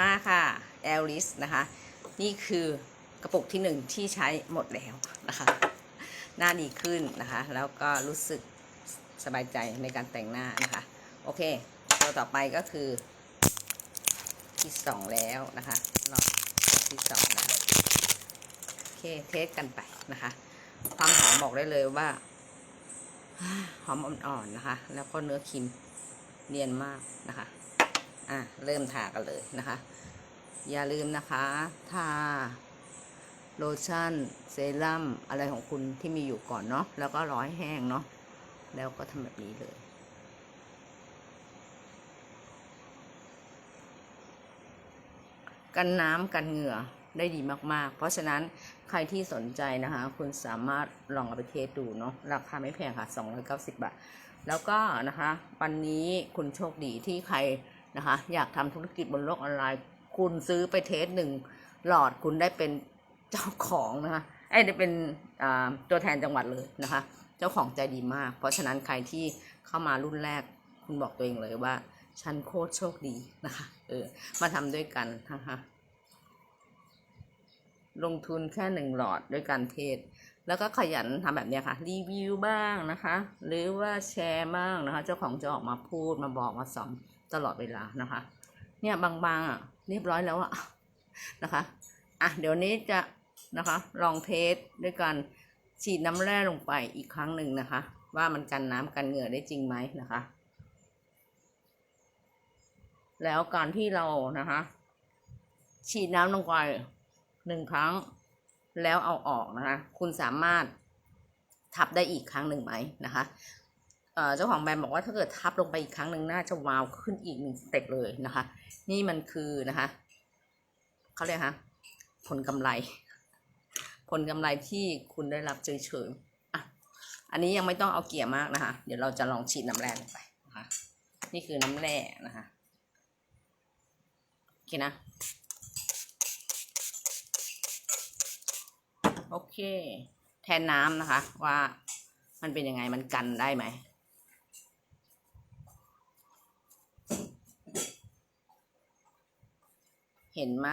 มาค่ะแอลลิสนะคะ นี่คือกระปุกที่หนึ่งที่ใช้หมดแล้วนะคะ หน้าดีขึ้นนะคะ แล้วก็รู้สึกสบายใจในการแต่งหน้านะคะ โอเค ตัวต่อไปก็คือ ที่สองแล้วนะคะรอบที่สองนะโอเคเทสกันไปนะคะ ความหอมบอกได้เลยว่า หอมอ่อนๆนะคะ แล้วก็เนื้อครีมเนียนมากนะคะ อะเริ่มทากันเลยนะคะ อย่าลืมนะคะ ทาโลชั่นเซรั่มอะไรของคุณที่มีอยู่ก่อนเนาะแล้วก็ร้อให้แห้งเนาะแล้วก็ทำแบบนี้เลย กันน้ำกันเหงื่อได้ดีมากๆ เพราะฉะนั้นใครที่สนใจนะคะ คุณสามารถลองเอาไปเทสดูเนาะราคาไม่แพงค่ะ 290 บาท แล้วก็นะคะ วันนี้คุณโชคดีที่ใคร นะคะ อยากทำธุรกิจบนโลกออนไลน์ คุณซื้อไปเทสหนึ่งหลอดคุณได้เป็นเจ้าของนะคะไอ้ได้เป็นตัวแทนจังหวัดเลยนะคะ เจ้าของใจดีมาก เพราะฉะนั้นใครที่เข้ามารุ่นแรกคุณบอกตัวเองเลยว่า ฉันโคตรโชคดีนะคะเออมาทำด้วยกันนะคะลงทุนแค่หนึ่งหลอดด้วยการเทศ แล้วก็ขยันทำแบบนี้ค่ะ รีวิวบ้างนะคะ หรือว่าแชร์บ้างนะคะ เจ้าของจะออกมาพูดมาบอกมาสอน ตลอดเวลานะคะ เนี่ยบางๆอะเรียบร้อยแล้วอะนะคะอะเดี๋ยวนี้จะนะคะลองเทสด้วยการฉีดน้ำแร่ลงไปอีกครั้งหนึ่งนะคะ ว่ามันกันน้ำกันเหงื่อได้จริงไหมนะคะ แล้วการที่เรานะคะ ฉีดน้ำลงไปหนึ่งครั้ง แล้วเอาออกนะคะ คุณสามารถทับได้อีกครั้งหนึ่งไหมนะคะ เจ้าของแบรนด์บอกว่าถ้าเกิดทับลงไปอีกครั้งหนึ่งน่าจะวาวขึ้นอีกหนึ่งสเต็ปเลยนะคะ นี่มันคือนะคะเขาเรียกฮะผลกำไร ผลกำไรที่คุณได้รับเฉยๆอะอันนี้ยังไม่ต้องเอาเกี่ยมากนะคะ เดี๋ยวเราจะลองฉีดน้ำแร่ลงไปนะคะนี่คือน้ำแร่นะคะโอเคนะโอเค แทนน้ำนะคะว่ามันเป็นยังไงมันกันได้ไหม เห็นไหม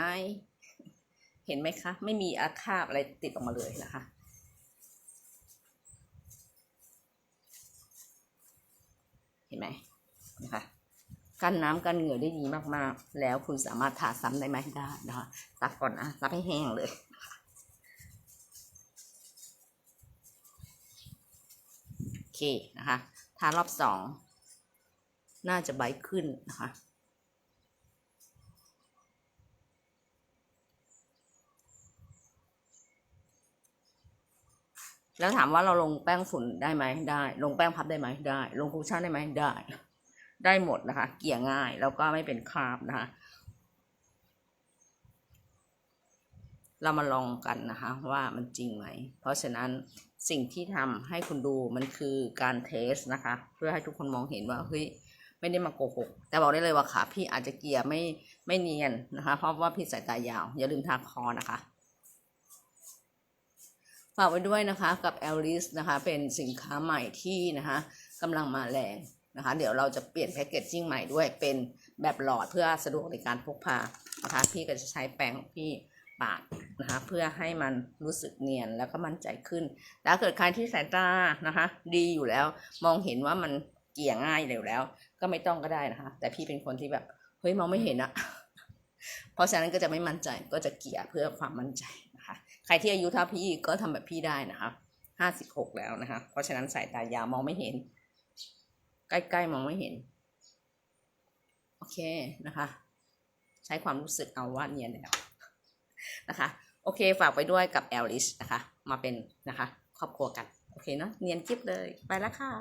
เห็นไหมคะ ไม่มีอาคาบอะไรติดออกมาเลยนะคะ เห็นไหมนะคะกันน้ำกันเหงื่อได้ดีมากๆ แล้วคุณสามารถทาซ้ำได้ไหมได้นะคะซับก่อนนะซับให้แห้งเลยโอเคนะคะทารอบสองน่าจะใบขึ้นนะคะ แล้วถามว่าเราลงแป้งฝุ่นได้ไหมได้ ลงแป้งพับได้ไหมได้ ลงคุชชั่นได้ไหมได้ ได้หมดนะคะ เกี่ยง่ายแล้วก็ไม่เป็นคราบนะคะ เรามาลองกันนะคะ ว่ามันจริงไหม เพราะฉะนั้นสิ่งที่ทำให้คุณดูมันคือการเทสนะคะ เพื่อให้ทุกคนมองเห็นว่าเฮ้ยไม่ได้มาโกหก แต่บอกได้เลยว่าขาพี่อาจจะเกลี่ยไม่ไม่เนียนนะคะ เพราะว่าพี่สายตายาว อย่าลืมทาคอนะคะากไว้ด้วยนะคะกับ e l r i s นะคะเป็นสินค้าใหม่ที่นะคะกำลังมาแรงนะคะ เดี๋ยวเราจะเปลี่ยนแพคเกจจิ้งใหม่ด้วยเป็นแบบหลอดเพื่อสะดวกในการพกพานะคะพี่ก็จะใช้แปรงของพี่ปาดนะคะเพื่อให้มันรู้สึกเนียนแล้วก็มั่นใจขึ้นถ้าเกิดใครที่สายตานะคะ ดีอยู่แล้วมองเห็นว่ามันเกี่ยง่ายเร็วแล้ว ก็ไม่ต้องก็ได้นะคะ แต่พี่เป็นคนที่แบบเฮ้ยมองไม่เห็นอะเพราะฉะนั้นก็จะไม่มั่นใจก็จะเกี่ยเพื่อความมั่นใจ รที่อายุเท่าพี่ก็ทำแบบพี่ได้นะคะห้าสิบหกแล้วนะคะ เพราะฉะนั้นสายตายาวมองไม่เห็น ใกล้ๆมองไม่เห็น โอเคนะคะ ใช้ความรู้สึกเอาว่าเนียนแล้วนะคะ โอเคฝากไปด้วยกับแอลลิสนะคะ มาเป็นนะคะ ครอบครัวกัน โอเคเนาะเนียนกิ๊บเลย ไปแล้วค่ะ